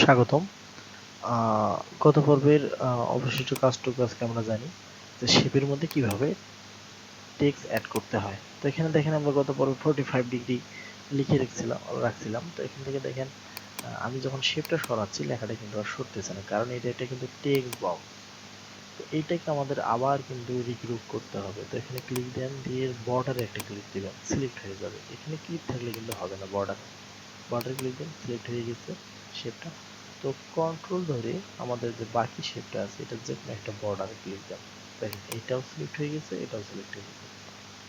স্বাগতম। গত পর্বের অবশিষ্ট কাজটুকু আজকে আমরা জানি যে শেপের মধ্যে কীভাবে টেক্স অ্যাড করতে হয়। তো এখানে দেখেন আমরা গত পর্বে ফোর্টি ফাইভ ডিগ্রি লিখে রেখেছিলাম, রাখছিলাম। তো এখান থেকে দেখেন আমি যখন শেপটা সরাচ্ছি, লেখাটা কিন্তু আর সরতেছে না, কারণ এটা এটা কিন্তু টেক্স বক্স তো এইটাকে আমাদের আবার কিন্তু রিগ্রুপ করতে হবে। তো এখানে ক্লিক দেন, দিয়ে বর্ডারে একটা ক্লিক দিবেন সিলেক্ট হয়ে যাবে। এখানে ক্লিক থাকলে কিন্তু হবে না বর্ডার বর্ডার ক্লিক দেন সিলেক্ট হয়ে গেছে। শেপটা তো কন্ট্রোল ধরে আমাদের যে বাকি শেপটা আছে, এটা যে কোনো একটা বর্ডারে ক্লিক দেন দেখেন, এটাও সিলেক্ট হয়ে গেছে, এটাও সিলেক্ট হয়ে গেছে।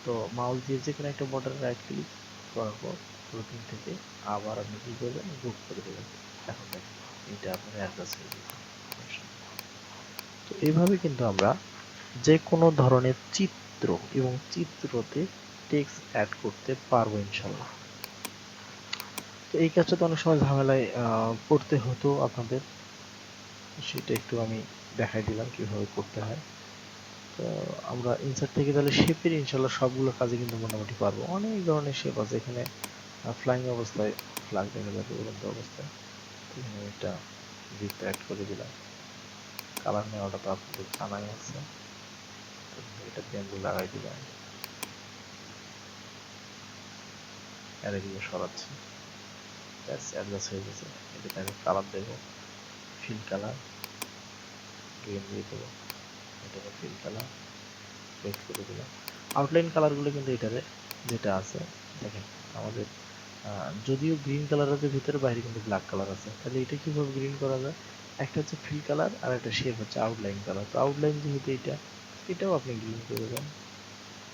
তো মাউস দিয়ে যে কোনো একটা বর্ডারে রাইট ক্লিক করার পর রুটিন থেকে আবার আপনি কি করবেন? গ্রুপ করে দেবেন। এখন দেখেন, এটা আপনার অ্যাডজাস্ট হয়ে গেছে। তো এইভাবে কিন্তু আমরা যে কোনো ধরনের চিত্র এবং চিত্রতে টেক্সট অ্যাড করতে পারব ইনশাল্লাহ তো এই কাজটা তো অনেক সময় ঝামেলায় পড়তে হতো আপনাদের। সেটা একটু আমি দেখাই দিলাম কীভাবে করতে হয়। তো আমরা ইনসার্ট থেকে তাহলে শেপের ইনশাল্লাহ সবগুলো কাজে কিন্তু মোটামুটি পারব। অনেক ধরনের শেপ আছে এখানে ফ্লাইং অবস্থায় ফ্লাগ দেখা যাবে উড়ন্ত অবস্থায়। এখানে একটা বৃত্ত অ্যাড করে দিলাম। কালার নেওয়াটা তো আপনাদের জানাই আছে। এটা ব্যাম্বু লাগাই দিলাম। আর এদিকে সরাচ্ছি। ব্যাস অ্যাডজাস্ট হয়ে গেছে এটাতে আমি কালার দেবো ফিল কালার গ্রিন দিয়ে দেবো এটাকে ফিল কালার করে দিলাম আউটলাইন কালারগুলো কিন্তু এটারে, যেটা আছে, দেখেন, আমাদের যদিও গ্রিন কালার আছে ভিতরে বাইরে কিন্তু ব্ল্যাক কালার আছে, তাহলে এটা কীভাবে গ্রিন করা যায়? একটা হচ্ছে ফিল কালার আর একটা শেপ হচ্ছে আউটলাইন কালার তো আউটলাইন যেহেতু এটা, এটাও আপনি গ্রিন করে দেবেন।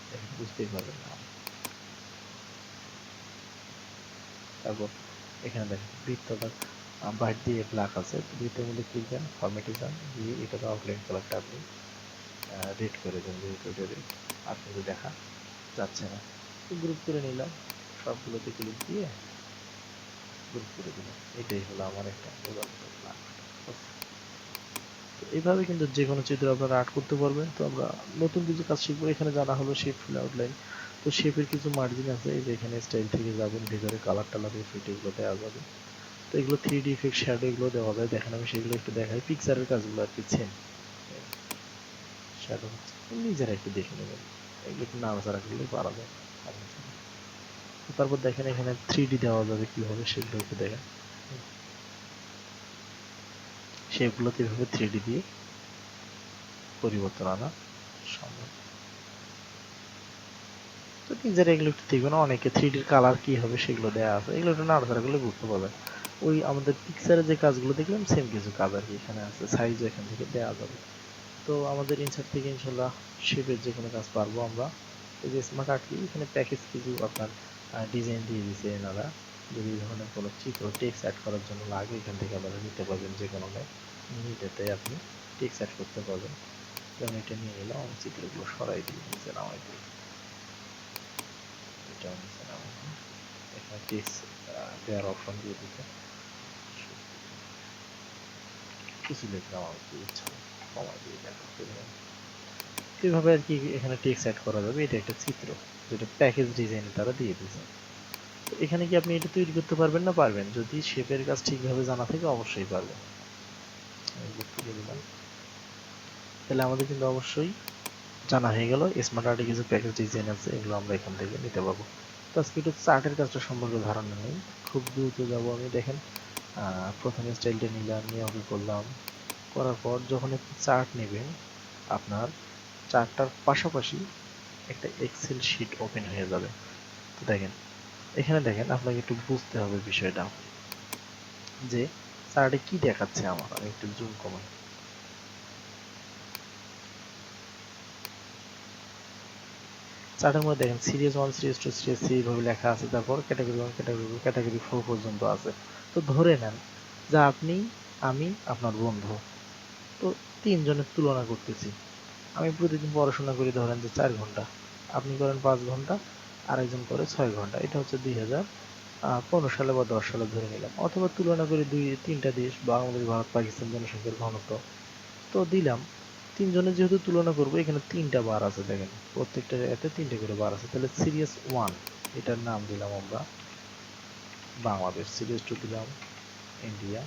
দেখেন, বুঝতেই পারবেন না। তারপর এখানে দেখেন বৃত্তটা আহ, বাইর দিয়ে ব্ল্যাক আছে। বৃত্তের মধ্যে ক্লিক দেন? ফরম্যাটে যান দিয়ে এটাকে আউটলাইন কালারটা আপনি রেড করে দেন যেহেতু এটা আর দেখা যাচ্ছে না গ্রুপ করে নিলাম। সবগুলোতে ক্লিক দিয়ে গ্রুপ করে দিলাম। এটাই হলো আমার একটা এইভাবে কিন্তু যে কোনো চিত্র আপনারা আর্ট করতে পারবেন। তো আমরা নতুন কিছু কাজ শিখব। এখানে জানা হলো শেপ ফিল আউটলাইন তো শেপের কিছু মার্জিন আছে, এই যে এখানে স্টাইল থেকে যাবেন ভিতরে কালার টালার এফেক্ট এগুলো দেওয়া যাবে। তো এগুলো থ্রি ডি ইফেক্ট শ্যাডো এগুলো দেওয়া যায়, দেখেন আমি সেগুলো একটু দেখাই। পিকচারের কাজগুলো আর কি সেম শ্যাডো নিজেরা একটু দেখে নেবেন এগুলো একটু নাড়াচাড়া করলে পারা যায়। তারপর দেখেন এখানে থ্রি ডি দেওয়া যাবে কীভাবে, সেগুলো একটু দেখেন। সেগুলোতে এভাবে থ্রি ডি দিয়ে পরিবর্তন আনা সম্ভব। তো নিজেরা এগুলো একটু দেখবেন অনেকে থ্রি ডির কালার কি হবে সেগুলো দেওয়া আছে। এগুলো একটু নাড়াচাড়া করলে বুঝতে পারবেন। ওই আমাদের পিকচারে যে কাজগুলো দেখলাম সেম কিছু কাজ আর কি এখানে আছে। সাইজও এখান থেকে দেওয়া যাবে। তো আমাদের ইনসার্ট থেকে ইনশাল্লাহ শেপের যে কোনো কাজ পারব আমরা। এই যে স্মার্ট আর্ট এখানে প্যাকেজ কিছু আপনার ডিজাইন দিয়ে দিয়েছে এনারা। যদি ধরনের কোনো চিত্র টেক্সট অ্যাড করার জন্য লাগে, এখান থেকে আপনারা নিতে পারবেন যে কোনো নিতে আপনি টেক্সট অ্যাড করতে পারবেন। যেমন এটা নিয়ে নিলাম চিত্রগুলো সরাই দিই, নিচে নামাই দিই। এটা নিচে নামাই দিই এখানে টেক্সট দেওয়ার অপশন দিয়ে দিতে কিছু লিখলাম আমার কি ইচ্ছা কমাই দিয়ে করলাম এভাবে আর কি এখানে টেক্সট অ্যাড করা যাবে এটা একটা চিত্র যেটা প্যাকেজ ডিজাইন তারা দিয়ে দিয়েছে তো এখানে কি আপনি এটা তৈরি করতে পারবেন না পারবেন যদি শেপের কাজ ঠিকভাবে জানা থাকে অবশ্যই পারবেন তাহলে আমাদের কিন্তু অবশ্যই জানা হয়ে গেল। স্মার্ট আর্টে কিছু প্যাকেজ ডিজাইন আছে, এগুলো আমরা এখান থেকে নিতে পারব। তো আজকে একটু চার্টের কাজটা সম্পর্কে ধারণা নেই। খুব দ্রুত যাব আমি, দেখেন। প্রথমে স্টাইলটা নিলাম, নিয়ে ওকে করলাম। করার পর যখন একটি চার্ট নেবেন আপনার চার্টটার পাশাপাশি একটা এক্সেল শিট ওপেন হয়ে যাবে। তো দেখেন, এখানে দেখেন আপনাকে একটু বুঝতে হবে বিষয়টা। যে চার্টে কি দেখাচ্ছে আমার আমি একটু জুম কমাই চার্টের মধ্যে দেখেন series one series two series three এইভাবে লেখা আছে, তারপর category one category two category four পর্যন্ত আছে। তো ধরে নেন যে আপনি, আমি, আপনার বন্ধু। তো তিনজনের তুলনা করতেছি। আমি প্রতিদিন পড়াশোনা করি ধরেন যে চার ঘণ্টা। আপনি করেন পাঁচ ঘণ্টা, আরেকজন করে ছয় ঘণ্টা। এটা হচ্ছে দুই হাজার পনেরো সালে বা দশ সালে ধরে নিলাম। অথবা তুলনা করি দুই, তিনটা দেশ, বাংলাদেশ, ভারত, পাকিস্তান, জনসংখ্যার ঘনত্ব। তো দিলাম তিনজনের যেহেতু তুলনা করব, এখানে তিনটা বার আছে দেখেন। প্রত্যেকটা জায়গাতে তিনটে করে বার আছে। তাহলে সিরিয়াস ওয়ান এটার নাম দিলাম আমরা বাংলাদেশ। সিরিয়াস টু দিলাম ইন্ডিয়া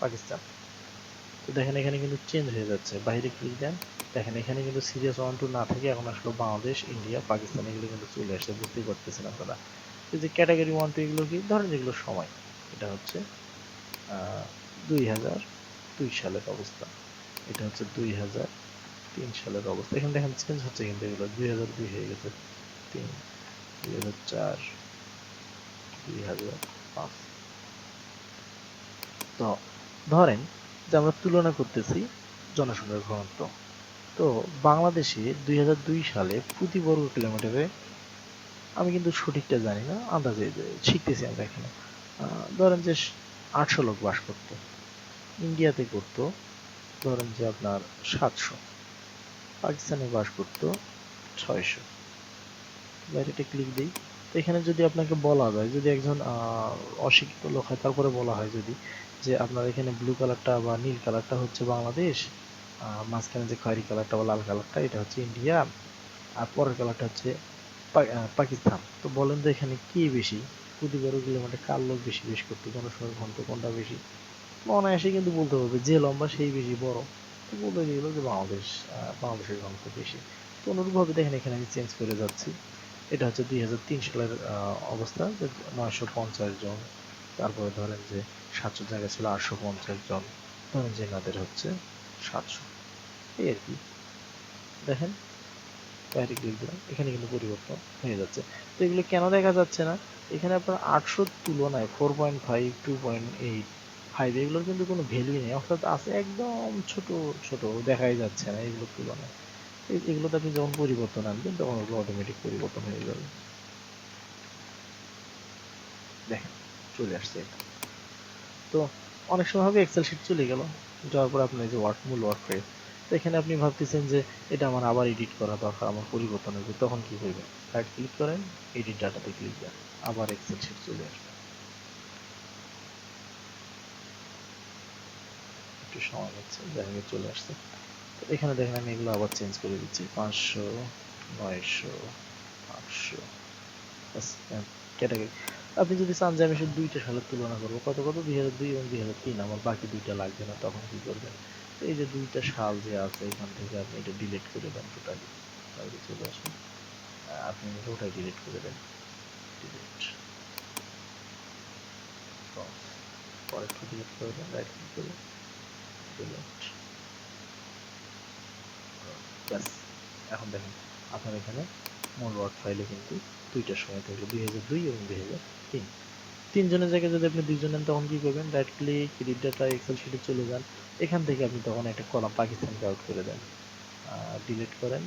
পাকিস্তান। তো দেখেন এখানে কিন্তু চেঞ্জ হয়ে যাচ্ছে। বাইরে ক্লিক দেন? দেখেন এখানে কিন্তু সিরিয়াস ওয়ান টু না থেকে এখন আসলো বাংলাদেশ ইন্ডিয়া পাকিস্তান, এগুলো কিন্তু চলে আসছে বুঝতেই পারতেছেন আপনারা। যে ক্যাটাগরি ওয়ান টু এগুলো কি? ধরেন যেগুলো সময়। এটা হচ্ছে দুই হাজার দুই সালের অবস্থা। এটা হচ্ছে দুই হাজার তিন সালের অবস্থা। এখানে দেখেন চেঞ্জ হচ্ছে কিন্তু এগুলো দুই হাজার দুই হয়ে গেছে। তিন, দুই হাজার চার, দুই হাজার পাঁচ। তো ধরেন যে আমরা তুলনা করতেছি জনসংখ্যার ঘনত্ব। তো বাংলাদেশে দুই হাজার দুই সালে প্রতি বর্গ কিলোমিটারে আমি কিন্তু সঠিকটা জানি না, আন্দাজে শিখতেছি আমরা এখানে। ধরেন যে আটশো লোক বাস করতো, ইন্ডিয়াতে করতো ধরেন যে আপনার সাতশো। পাকিস্তানে বাস করতো ছয়শো। বাইরেটা ক্লিক দিই। তো এখানে যদি আপনাকে বলা যায়, যদি একজন অশিক্ষিত লোক হয়, তারপরে বলা হয় যদি যে আপনার এখানে ব্লু কালারটা বা নীল কালারটা হচ্ছে বাংলাদেশ মাঝখানে যে খয়েরি কালারটা বা লাল কালারটা এটা হচ্ছে ইন্ডিয়া, আর পরের কালারটা হচ্ছে পাকিস্তান। তো বলেন তো এখানে কি বেশি? প্রতি বারো কিলোমিটার কার লোক বেশি, বেশ করতে? জনসংখ্যার ঘনত্ব কোনটা বেশি? অনায়াসে কিন্তু বলতে পারবে যে লম্বা সেই বেশি বড়। তো বলতে গেল যে বাংলাদেশ বাংলাদেশের ঘনত্ব বেশি। তো অনুরূপভাবে দেখেন এখানে আমি চেঞ্জ করে যাচ্ছি। এটা হচ্ছে দুই হাজার তিন সালের অবস্থা, যে নয়শো পঞ্চাশ জন। তারপরে ধরেন যে সাতশো জায়গা ছিল আটশো পঞ্চাশ জন। ধরেন যে এনাদের হচ্ছে সাতশো। এই আর কি। দেখেন, বাইরে ক্লিক এখানে কিন্তু পরিবর্তন হয়ে যাচ্ছে। তো এগুলো কেন দেখা যাচ্ছে না? এখানে আপনার আটশোর তুলনায় four point five two point eight five এগুলোর কিন্তু কোনো ভ্যালু নেই। অর্থাৎ আছে একদম ছোট ছোট, দেখাই যাচ্ছে না এগুলোর তুলনায়। এগুলোতে আপনি যখন পরিবর্তন আনবেন তখন ওগুলো অটোমেটিক পরিবর্তন হয়ে যাবে। দেখেন চলে আসছে এটা। তো অনেক সময় হবে এক্সেল শিট চলে গেল, যাওয়ার পর আপনি যে ওয়ার্ক মূল ওয়ার্ক ফ্রেজ তো এখানে আপনি ভাবতেছেন যে এটা আমার আবার এডিট করা দরকার, আমার পরিবর্তন হবে তখন কি করবেন রাইট ক্লিক করেন এডিট ডাটাতে ক্লিক দেন, আবার এক্সেল শিট চলে আসবে। একটু সময় নিচ্ছে দেখা গেছে চলে আসছে। তো এখানে দেখেন আমি এগুলো আবার চেঞ্জ করে দিচ্ছি। পাঁচশো, নয়শো, আটশো। ক্যাটাগরি আপনি যদি চান যে আমি শুধু দুইটা সালের তুলনা করব, কত কত? দুই হাজার দুই এবং দুই হাজার তিন। আমার বাকি দুইটা লাগবে না, তখন কি করবেন? এই যে দুইটা সাল যে আছে, এখান থেকে আপনি এটা ডিলিট করে দেন টোটালি তাহলে চলে আসুন আপনি ওটাই ডিলিট করে দেন। ডিলিট পরে ডিলিট করে দেন রাইট ক্লিক করে ব্যাস এখন দেখেন, আপনার এখানে মূল ওয়ার্ড ফাইলে কিন্তু সময় দুই হাজার দুই এবং দুই হাজার তিন। তিনজনের জায়গায় যদি আপনি দুইজন নেন, তখন কি করবেন? রাইট ক্লিক ডাটা এক্সেল শিটে চলে যান। এখান থেকে আপনি তখন একটা কলাম পাকিস্তানকে আউট করে দেন। ডিলিট করেন।